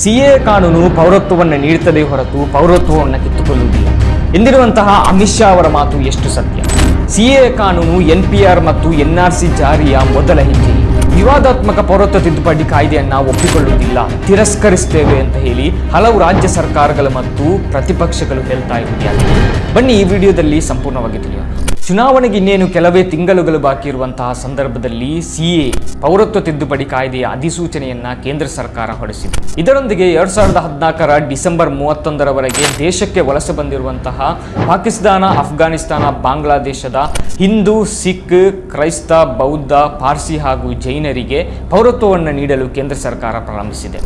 CA ಕಾನೂನು ಪೌರತ್ವವನ್ನು ನೀಡುತ್ತದೆ ಹೊರತು ಪೌರತ್ವವನ್ನು ಕಿತ್ತುಕೊಳ್ಳುವುದಿಲ್ಲ. ಎಂದಿರುವಂತಹ ಅಮಿತ್ ಶಾ ಅವರ ಮಾತು ಎಷ್ಟು ಸತ್ಯ? ಸಿಎ ಕಾನೂನು ಎನ್ ಪಿ ಆರ್ ಮತ್ತು ಎನ್ಆರ್ಸಿ ಜಾರಿಯ ಮೊದಲ ಹೆಜ್ಜೆ. ವಿವಾದಾತ್ಮಕ ಪೌರತ್ವ ತಿದ್ದುಪಡಿ ಕಾಯ್ದೆಯನ್ನ ಒಪ್ಪಿಕೊಳ್ಳುವುದಿಲ್ಲ. ತಿರಸ್ಕರಿಸ್ತೇವೆ ಅಂತ ಹೇಳಿ ಹಲವು ರಾಜ್ಯ ಸರ್ಕಾರಗಳು ಮತ್ತು ಪ್ರತಿಪಕ್ಷಗಳು ಹೇಳ್ತಾ ಇರುವುದಾಗಿದೆ ಬನ್ನಿ ಈ ವಿಡಿಯೋದಲ್ಲಿ ಸಂಪೂರ್ಣವಾಗಿ ತಿಳಿಯೋಣ. ಚುನಾವಣೆಗೆ ಇನ್ನೇನು ಕೆಲವೇ ತಿಂಗಳುಗಳು ಬಾಕಿ ಇರುವಂತಹ ಸಂದರ್ಭದಲ್ಲಿ ಸಿಎ ಪೌರತ್ವ ತಿದ್ದುಪಡಿ ಕಾಯ್ದೆಯ ಅಧಿಸೂಚನೆಯನ್ನ ಕೇಂದ್ರ ಸರ್ಕಾರ ಹೊರಡಿಸಿದೆ. ಇದರೊಂದಿಗೆ ಎರಡ್ ಸಾವಿರದ ಹದಿನಾಲ್ಕರ ಡಿಸೆಂಬರ್ ಮೂವತ್ತೊಂದರವರೆಗೆ ದೇಶಕ್ಕೆ ವಲಸೆ ಬಂದಿರುವಂತಹ ಪಾಕಿಸ್ತಾನ ಅಫ್ಘಾನಿಸ್ತಾನ ಬಾಂಗ್ಲಾದೇಶದ ಹಿಂದೂ, ಸಿಖ್, ಕ್ರೈಸ್ತ, ಬೌದ್ಧ, ಪಾರ್ಸಿ ಹಾಗೂ ಜೈನರಿಗೆ ಪೌರತ್ವವನ್ನು ನೀಡಲು ಕೇಂದ್ರ ಸರ್ಕಾರ ಪ್ರಾರಂಭಿಸಿದೆ.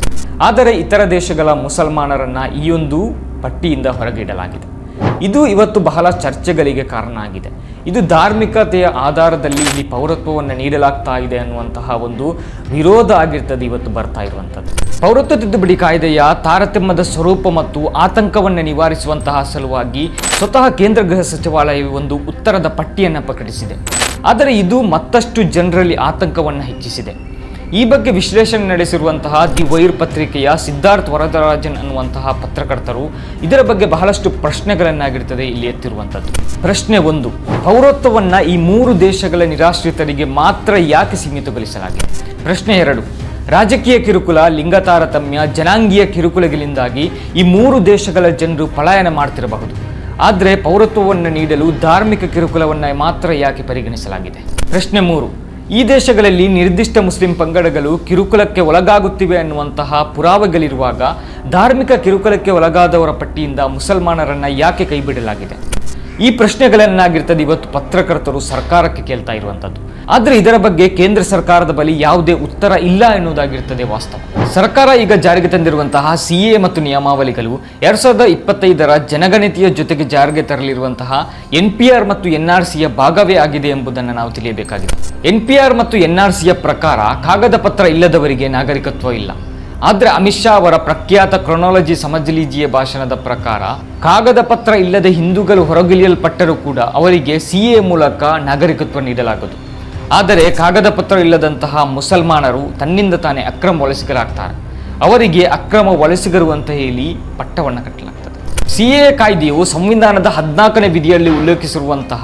ಆದರೆ ಇತರ ದೇಶಗಳ ಮುಸಲ್ಮಾನರನ್ನ ಈ ಒಂದು ಪಟ್ಟಿಯಿಂದ ಹೊರಗಿಡಲಾಗಿದೆ. ಇದು ಇವತ್ತು ಬಹಳ ಚರ್ಚೆಗಳಿಗೆ ಕಾರಣ ಆಗಿದೆ. ಇದು ಧಾರ್ಮಿಕತೆಯ ಆಧಾರದಲ್ಲಿ ಇಲ್ಲಿ ಪೌರತ್ವವನ್ನು ನೀಡಲಾಗ್ತಾ ಇದೆ ಅನ್ನುವಂತಹ ಒಂದು ವಿರೋಧ ಆಗಿರ್ತದೆ ಇವತ್ತು ಬರ್ತಾ ಇರುವಂಥದ್ದು. ಪೌರತ್ವ ತಿದ್ದುಪಡಿ ಕಾಯ್ದೆಯ ತಾರತಮ್ಯದ ಸ್ವರೂಪ ಮತ್ತು ಆತಂಕವನ್ನು ನಿವಾರಿಸುವಂತಹ ಸಲುವಾಗಿ ಸ್ವತಃ ಕೇಂದ್ರ ಗೃಹ ಸಚಿವಾಲಯ ಒಂದು ಉತ್ತರದ ಪಟ್ಟಿಯನ್ನು ಪ್ರಕಟಿಸಿದೆ. ಆದರೆ ಇದು ಮತ್ತಷ್ಟು ಜನರಲ್ಲಿ ಆತಂಕವನ್ನು ಹೆಚ್ಚಿಸಿದೆ. ಈ ಬಗ್ಗೆ ವಿಶ್ಲೇಷಣೆ ನಡೆಸಿರುವಂತಹ ದಿ ವೈರ್ ಪತ್ರಿಕೆಯ ಸಿದ್ಧಾರ್ಥ್ ವರದರಾಜನ್ ಅನ್ನುವಂತಹ ಪತ್ರಕರ್ತರು ಇದರ ಬಗ್ಗೆ ಬಹಳಷ್ಟು ಪ್ರಶ್ನೆಗಳನ್ನಾಗಿರ್ತದೆ ಇಲ್ಲಿ ಎತ್ತಿರುವಂಥದ್ದು ಪ್ರಶ್ನೆ ಒಂದು, ಪೌರತ್ವವನ್ನ ಈ ಮೂರು ದೇಶಗಳ ನಿರಾಶ್ರಿತರಿಗೆ ಮಾತ್ರ ಯಾಕೆ ಸೀಮಿತಗೊಳಿಸಲಾಗಿದೆ? ಪ್ರಶ್ನೆ ಎರಡು, ರಾಜಕೀಯ ಕಿರುಕುಲ ಲಿಂಗ ತಾರತಮ್ಯ ಜನಾಂಗೀಯ ಕಿರುಕುಲಗಳಿಂದಾಗಿ ಈ ಮೂರು ದೇಶಗಳ ಜನರು ಪಲಾಯನ ಮಾಡ್ತಿರಬಹುದು. ಆದರೆ ಪೌರತ್ವವನ್ನು ನೀಡಲು ಧಾರ್ಮಿಕ ಕಿರುಕುಲವನ್ನು ಮಾತ್ರ ಯಾಕೆ ಪರಿಗಣಿಸಲಾಗಿದೆ? ಪ್ರಶ್ನೆ ಮೂರು ಈ ದೇಶಗಳಲ್ಲಿ ನಿರ್ದಿಷ್ಟ ಮುಸ್ಲಿಂ ಪಂಗಡಗಳು ಕಿರುಕುಲಕ್ಕೆ ಒಳಗಾಗುತ್ತಿವೆ ಅನ್ನುವಂತಹ ಪುರಾವೆಗಳಿರುವಾಗ ಧಾರ್ಮಿಕ ಕಿರುಕುಲಕ್ಕೆ ಒಳಗಾದವರ ಪಟ್ಟಿಯಿಂದ ಮುಸಲ್ಮಾನರನ್ನ ಯಾಕೆ ಕೈಬಿಡಲಾಗಿದೆ? ಈ ಪ್ರಶ್ನೆಗಳನ್ನಾಗಿರ್ತದೆ ಇವತ್ತು ಪತ್ರಕರ್ತರು ಸರ್ಕಾರಕ್ಕೆ ಕೇಳ್ತಾ ಇರುವಂಥದ್ದು ಆದರೆ ಇದರ ಬಗ್ಗೆ ಕೇಂದ್ರ ಸರ್ಕಾರದ ಬಳಿ ಯಾವುದೇ ಉತ್ತರ ಇಲ್ಲ ಎನ್ನುವುದಾಗಿರ್ತದೆ ವಾಸ್ತವ. ಸರ್ಕಾರ ಈಗ ಜಾರಿಗೆ ತಂದಿರುವಂತಹ ಸಿಎ ಮತ್ತು ನಿಯಮಾವಳಿಗಳು ಎರಡ್ ಸಾವಿರದ ಇಪ್ಪತ್ತೈದರ ಜನಗಣತಿಯ ಜೊತೆಗೆ ಜಾರಿಗೆ ತರಲಿರುವಂತಹ ಎನ್ ಪಿ ಆರ್ ಮತ್ತು ಎನ್ ಆರ್ ಸಿಯ ಭಾಗವೇ ಆಗಿದೆ ಎಂಬುದನ್ನು ನಾವು ತಿಳಿಯಬೇಕಾಗಿದೆ. ಎನ್ ಪಿ ಆರ್ ಮತ್ತು ಎನ್ ಆರ್ ಸಿಯ ಪ್ರಕಾರ ಕಾಗದ ಪತ್ರ ಇಲ್ಲದವರಿಗೆ ನಾಗರಿಕತ್ವ ಇಲ್ಲ. ಆದ್ರೆ ಅಮಿತ್ ಶಾ ಅವರ ಪ್ರಖ್ಯಾತ ಕ್ರೊನಾಲಜಿ ಸಮಜಲೀಜಿಯ ಭಾಷಣದ ಪ್ರಕಾರ ಕಾಗದ ಪತ್ರ ಇಲ್ಲದೆ ಹಿಂದೂಗಳು ಹೊರಗಿಳಿಯಲ್ಪಟ್ಟರೂ ಕೂಡ ಅವರಿಗೆ ಸಿ ಎ ಮೂಲಕ ನಾಗರಿಕತ್ವ ನೀಡಲಾಗದು. ಆದರೆ ಕಾಗದ ಪತ್ರ ಇಲ್ಲದಂತಹ ಮುಸಲ್ಮಾನರು ತನ್ನಿಂದ ತಾನೇ ಅಕ್ರಮ ವಲಸಿಗರಾಗ್ತಾರೆ. ಅವರಿಗೆ ಅಕ್ರಮ ವಲಸಿಗರು ಅಂತ ಹೇಳಿ ಪಟ್ಟವನ್ನು ಕಟ್ಟಲಾಗ್ತದೆ ಸಿಎ ಕಾಯ್ದೆಯು ಸಂವಿಧಾನದ ಹದಿನಾಲ್ಕನೇ ವಿಧಿಯಲ್ಲಿ ಉಲ್ಲೇಖಿಸಿರುವಂತಹ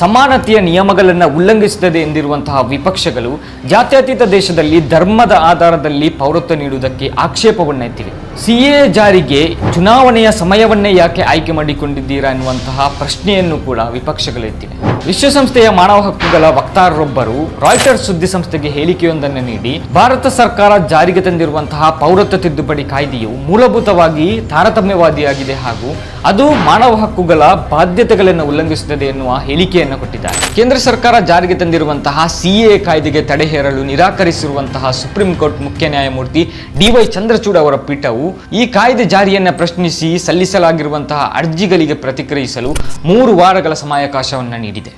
ಸಮಾನತೆಯ ನಿಯಮಗಳನ್ನು ಉಲ್ಲಂಘಿಸುತ್ತದೆ ಎಂದಿರುವಂತಹ ವಿಪಕ್ಷಗಳು ಜಾತ್ಯತೀತ ದೇಶದಲ್ಲಿ ಧರ್ಮದ ಆಧಾರದಲ್ಲಿ ಪೌರತ್ವ ನೀಡುವುದಕ್ಕೆ ಆಕ್ಷೇಪವನ್ನು ಎತ್ತಿವೆ ಸಿಎ ಜಾರಿಗೆ ಚುನಾವಣೆಯ ಸಮಯವನ್ನೇ ಯಾಕೆ ಆಯ್ಕೆ ಮಾಡಿಕೊಂಡಿದ್ದೀರಾ ಎನ್ನುವಂತಹ ಪ್ರಶ್ನೆಯನ್ನು ಕೂಡ ವಿಪಕ್ಷಗಳು ಎತ್ತಿವೆ. ವಿಶ್ವಸಂಸ್ಥೆಯ ಮಾನವ ಹಕ್ಕುಗಳ ವಕ್ತಾರರೊಬ್ಬರು ರಾಯ್ಟರ್ಸ್ ಸುದ್ದಿಸಂಸ್ಥೆಗೆ ಹೇಳಿಕೆಯೊಂದನ್ನು ನೀಡಿ, ಭಾರತ ಸರ್ಕಾರ ಜಾರಿಗೆ ತಂದಿರುವಂತಹ ಪೌರತ್ವ ತಿದ್ದುಪಡಿ ಕಾಯ್ದೆಯು ಮೂಲಭೂತವಾಗಿ ತಾರತಮ್ಯವಾದಿಯಾಗಿದೆ ಹಾಗೂ ಅದು ಮಾನವ ಹಕ್ಕುಗಳ ಬಾಧ್ಯತೆಗಳನ್ನು ಉಲ್ಲಂಘಿಸುತ್ತದೆ ಎನ್ನುವ ಹೇಳಿಕೆಯನ್ನು ಕೊಟ್ಟಿದ್ದಾರೆ. ಕೇಂದ್ರ ಸರ್ಕಾರ ಜಾರಿಗೆ ತಂದಿರುವಂತಹ ಸಿಎ ಕಾಯ್ದೆಗೆ ತಡೆ ಹೇರಲು ನಿರಾಕರಿಸಿರುವಂತಹ ಸುಪ್ರೀಂ ಕೋರ್ಟ್ ಮುಖ್ಯ ನ್ಯಾಯಮೂರ್ತಿ ಡಿವೈ ಚಂದ್ರಚೂಡ್ ಅವರ ಪೀಠವು ಈ ಕಾಯ್ದೆ ಜಾರಿಯನ್ನು ಪ್ರಶ್ನಿಸಿ ಸಲ್ಲಿಸಲಾಗಿರುವಂತಹ ಅರ್ಜಿಗಳಿಗೆ ಪ್ರತಿಕ್ರಿಯಿಸಲು ಮೂರು ವಾರಗಳ ಸಮಯಾವಕಾಶವನ್ನು ನೀಡಿದೆ.